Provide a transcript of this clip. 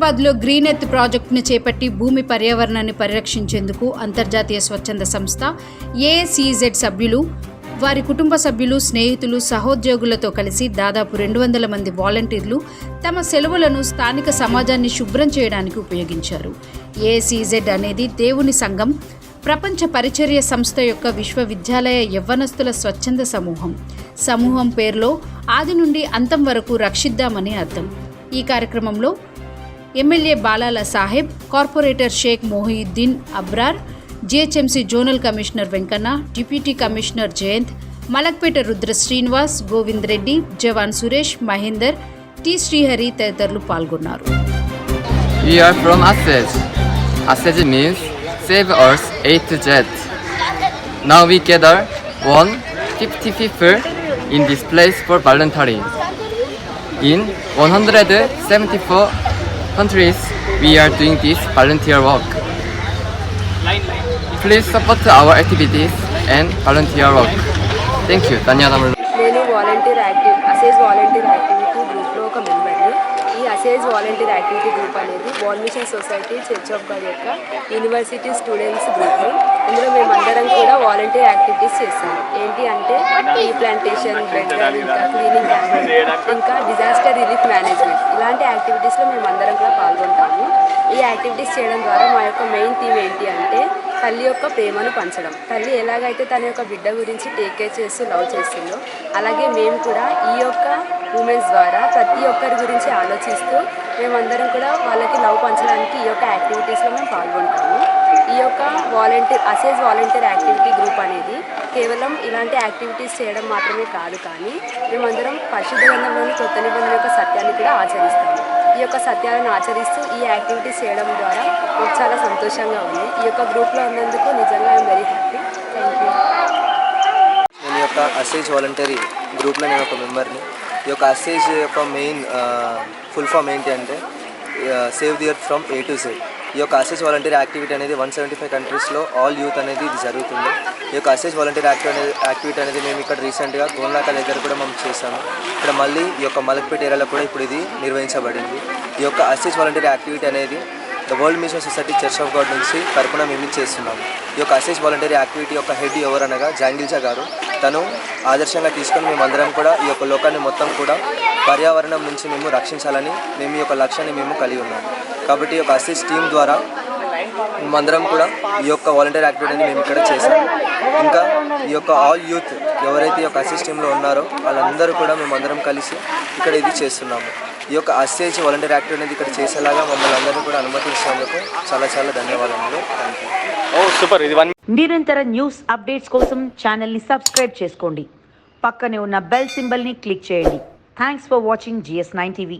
హైదరాబాద్లో green earth ప్రాజెక్టును చేపట్టి భూమి పర్యావరణాన్ని పరిరక్షించేందుకు అంతర్జాతీయ స్వచ్ఛంద సంస్థ ఏసీజెడ్ సభ్యులు వారి కుటుంబ సభ్యులు స్నేహితులు సహోద్యోగులతో కలిసి దాదాపు రెండు వందల మంది వాలంటీర్లు తమ సెలవులను స్థానిక సమాజాన్ని శుభ్రం చేయడానికి ఉపయోగించారు. ఏసీజెడ్ అనేది దేవుని సంఘం ప్రపంచ పరిచర్య సంస్థ యొక్క విశ్వవిద్యాలయ యవ్వనస్తుల స్వచ్ఛంద సమూహం. సమూహం పేరులో ఆది నుండి అంతం వరకు రక్షిద్దామని అర్థం. ఈ కార్యక్రమంలో MLA Balala Saheb corporator Sheikh Mohiuddin Abrar GHMC zonal commissioner Venkanna deputy commissioner Jayant Malakpet Rudra Srinivas Govind Reddy Jawan Suresh Mahender T Srihari తదితరులు పాల్గొన్నారు We are from Assage. Assage means Save Earth A to Z. Now we gather 150 people in this place for voluntary. In 174 countries, we are doing this volunteer work. Please support our activities and volunteer work. Thank you. ధన్యవాదములు నేను volunteer active ASEZ volunteer activity గ్రూప్లో ఒక మెంబర్ని ఈ ASEZ volunteer activity group అనేది world mission society church of God యొక్క university students group ఇందులో మేమందరం కూడా వాలంటీర్ యాక్టివిటీస్ చేస్తాము ఏంటి అంటే ఈ ప్లాంటేషన్ బ్లడ్ ఇంకా క్లీనింగ్ ఇంకా డిజాస్టర్ రిలీఫ్ మేనేజ్మెంట్ ఇలాంటి యాక్టివిటీస్లో మేము అందరం కూడా పాల్గొంటాము. ఈ యాక్టివిటీస్ చేయడం ద్వారా మా యొక్క మెయిన్ థీమ్ ఏంటి అంటే తల్లి యొక్క ప్రేమను పంచడం. తల్లి ఎలాగైతే తన యొక్క బిడ్డ గురించి టేక్ కేర్ చేస్తూ లవ్ చేస్తుందో అలాగే మేము కూడా ఈ యొక్క ఉమెన్స్ ద్వారా ప్రతి ఒక్కరి గురించి ఆలోచిస్తూ మేమందరం కూడా వాళ్ళకి లవ్ పంచడానికి ఈ యొక్క యాక్టివిటీస్లో మేము పాల్గొంటాము. ఈ యొక్క volunteer ASEZ volunteer activity group అనేది కేవలం ఇలాంటి యాక్టివిటీస్ చేయడం మాత్రమే కాదు కానీ మేమందరం పరిశుద్ధ గ్రంథంలోని కొత్త నిబంధన యొక్క సత్యాన్ని కూడా ఆచరిస్తాము. ఈ యొక్క సత్యాలను ఆచరిస్తూ ఈ యాక్టివిటీస్ చేయడం ద్వారా మాకు చాలా సంతోషంగా ఉంది. ఈ యొక్క గ్రూప్లో ఉన్నందుకు నిజంగా I'm very happy. Thank you. నేను యొక్క అసేజ్ వాలంటరీ గ్రూప్లో నేను ఒక మెంబర్ని. ఈ యొక్క అసేజ్ యొక్క మెయిన్ ఫుల్ ఫామ్ ఏంటి అంటే save the earth from A to Z ఈ యొక్క అసెస్ వాలంటీర్ యాక్టివిటీ అనేది వన్ సెవెంటీ ఫైవ్ కంట్రీస్లో ఆల్ యూత్ అనేది ఇది జరుగుతుంది. ఈ యొక్క అసెస్ వాలంటీర్ యాక్టివ్ అనేది యాక్టివిటీ అనేది మేము ఇక్కడ రీసెంట్గా గోల్నాక దగ్గర కూడా మేము చేశాము. ఇక్కడ మళ్ళీ ఈ యొక్క మలక్పేట ఏరియాలో కూడా ఇప్పుడు ఇది నిర్వహించబడింది. ఈ యొక్క అసెస్ వాలంటీర్ యాక్టివిటీ అనేది the world mission society church of God నుంచి తరపున మేము చేస్తున్నాము. ఈ యొక్క అసెస్ వాలంటీర్ యాక్టివిటీ యొక్క హెడ్ ఎవరనగా జాంగిల్జా గారు. తను ఆదర్శంగా తీసుకొని మేమందరం కూడా ఈ యొక్క లోకాన్ని మొత్తం కూడా పర్యావరణం నుంచి మేము రక్షించాలని మేము ఈ యొక్క లక్ష్యాన్ని మేము కలిగి ఉన్నాము కాబట్టి ఈ యొక్క అసిస్ టీం ద్వారా మేమందరం కూడా ఈ యొక్క వాలంటీర్ యాక్టివిటీని మేము ఇక్కడ చేశాము ఇంకా ఈ యొక్క ఆల్ యూత్ ఎవరైతే ఈ యొక్క అసిస్ టీంలో ఉన్నారో వాళ్ళందరూ కూడా మేమందరం కలిసి ఇక్కడ ఇది చేస్తున్నాము. ఈ యొక్క అసేజ్ వాలంటీర్ యాక్టివిటీ అనేది ఇక్కడ చేసేలాగా మమ్మల్ని అందరినీ కూడా అనుమతించినందుకు చాలా చాలా ధన్యవాదములు. థ్యాంక్ యూ నిరంతర న్యూస్ అప్డేట్స్ కోసం ఛానల్ని సబ్స్క్రైబ్ చేసుకోండి. పక్కనే ఉన్న బెల్ సింబల్ని క్లిక్ చేయండి. Thanks for watching GS nine TV